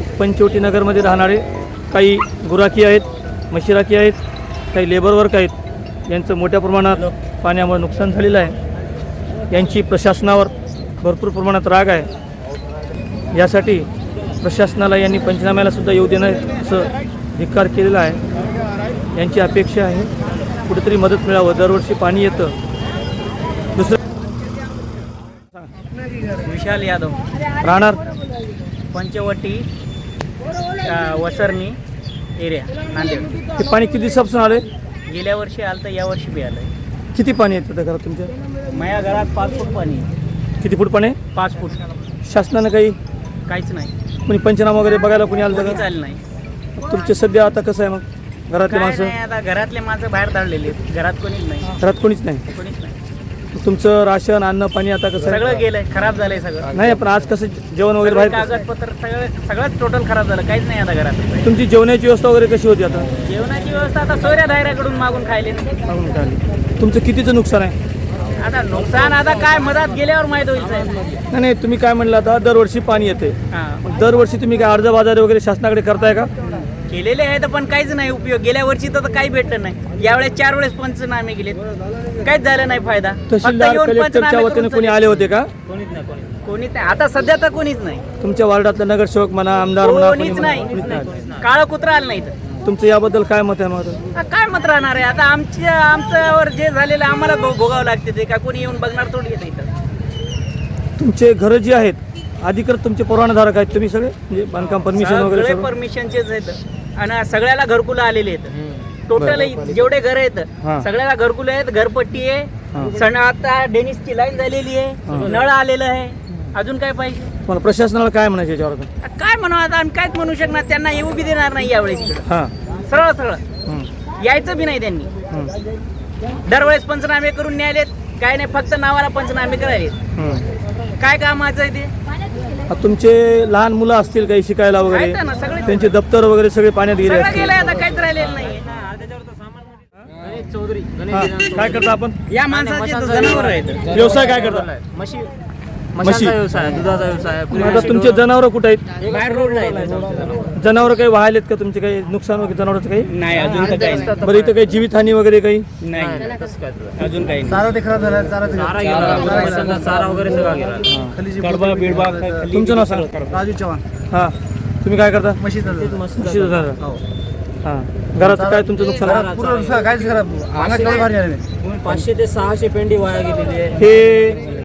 पंचवटी नगरमध्ये राहणारे काही गुराखी आहेत मशिराखी आहेत काही लेबर वर्क आहेत. यांचं मोठ्या प्रमाणात पाण्यामुळे नुकसान झालेलं आहे. यांची प्रशासनावर भरपूर प्रमाणात राग आहे. यासाठी प्रशासनाला यांनी पंचनाम्याला सुद्धा येऊ देणं असं धिक्कार केलेला आहे. यांची अपेक्षा आहे कुठेतरी मदत मिळावं. दरवर्षी पाणी येतं. दुसरं विशाल यादव. राहणार? पंचवटी वसरणी एरिया नांदेड. हे पाणी किती दिवसापासून आले गेल्या वर्षी आलं तर या वर्षी बी आलं किती पाणी येतं त्या घरात तुमच्या? माझ्या घरात पाच फूट पाणी आहे. किती फूट पाणी आहे? पाच फूट. शासनानं काही काहीच नाही. कोणी पंचनामा वगैरे बघायला कोणी आलं होतं चाललं नाही. का तुमचे सध्या आता कसं आहे मग? घरातले काय माणसं? नाही आता घरातले माणसं बाहेर धाडलेले आहेत. घरात कोणीच नाही. घरात कोणीच नाही? कोणीच नाही. तुमचं राशन अन्न पाणी आता कसं आहे? सगळं गेलंय खराब झालंय सगळं. नाही पण आज कसं जेवण वगैरे सगळे बाहेर कागदपत्र सगळं सगळंच टोटल खराब झालं काहीच नाही आता घरात. तुमची जेवणाची व्यवस्था वगैरे कशी होती आता? जेवणाची व्यवस्था आता सोयऱ्या धायऱ्याकडून मागून खायले मागून काय आली? तुमचं कितीचं नुकसान आहे? आता नुकसान आता काय मधात गेल्यावर माहीत होईल साहेब. नाही नाही तुम्ही काय म्हणलं आता दरवर्षी पाणी येते. हां. मग दरवर्षी तुम्ही काय अर्ज बाजार वगैरे शासनाकडे करताय का? केलेले आहेत पण काहीच नाही उपयोग. गेल्या वर्षी तर काही भेटलं नाही. यावेळेस चार वेळेस पंचनामे गेले काहीच झालं नाही फायदा. फक्त तहसीलदार येऊन कलेक्टरच्या पंचनामे वतीने करून कोणी. आले होते का? कोणीच नाही कोणी. कोणीच नाही. आता सध्या तर कोणीच नाही. तुमच्या वार्डातला नगरसेवक म्हणा आमदार म्हणा कोणी कोणीच म्हणा, नाही कोणीच नाही काळं कुत्रा आलं नाही इथं. तुमचं याबद्दल काय मत आहे मग? आता? काय मत राहणार आहे? आता आमच्या आमच्यावर जे झालेलं आहे, आम्हाला भो- भोगावं लागते ते. का कोणी येऊन बघणार थोडी येतं इथं. तुमचे घरं जी आहेत अधिकृत तुमचे परवानाधारक आहेत तुम्ही सगळे? म्हणजे बांधकाम परमिशन वगैरे सगळे सर्व? परमिशनचेच आहेत. आणि सगळ्याला घरकुलं आलेले आहेत. टोटल जेवढे घर आहेत हा. सगळ्याला घरकुलं आहेत. घरपट्टी हा. आहे सण आता डेनिसची लाईन झालेली आहे. हा. नळ आलेलं आहे. अजून काय पाहिजे? मला प्रशासनाला काय म्हणायचं याच्यावर आता? आ, काय म्हणू आता? आम्ही काहीच म्हणू शकणार त्यांना येऊ बी देणार नाही यावेळेस. इकडं हां. सरळ सरळ. हं, यायचं बी नाही त्यांनी. हं, दरवेळेस पंचनामे करून न्यायलेत. काय नाही फक्त नावाला पंचनामे करायलेत. हं. काय कामाचं आहे ते? आता तुमचे लहान मुलं असतील काही शिकायला वगैरे आहेत ना सगळे. त्यांचे दप्तर वगैरे सगळे पाण्यात गेले सगळं असतील. गेलंय आता काहीच राहिलेलं नाही. चौधरी हां, काय करता आपण? या माणसाचे तर जनावर आहेत. व्यवसाय काय करता? म्हशी म्हशी व्यवसाय दुधाचा व्यवसाय आता तुमचे जनावर कुठे आहेत? बाहेर रोडला आहेत. जनावर काही वाहिलेत का? तुमचे काही नुकसान वगैरे जनावरचं काही? नाही अजून तर काही नाही. बरं इथं काही जीवितहानी वगैरे काही? नाही अजून काही नाही. चारा ते खराब झाला चारा ते चारा गेला चारा वगैरे सगळा गेला खालीची कडबा बिडबा तुमचं नाव सांगा. राजू चव्हाण. हां. तुम्ही काय करता? म्हशीचा म्हशीचं जनावर. हां. घराचं काय तुमचं नुकसान? आहे? पूर्ण काहीच खराब अंगात काही भारी आले नाही पाचशे ते सहाशे पेंडी वाया गेलेली आहे. हे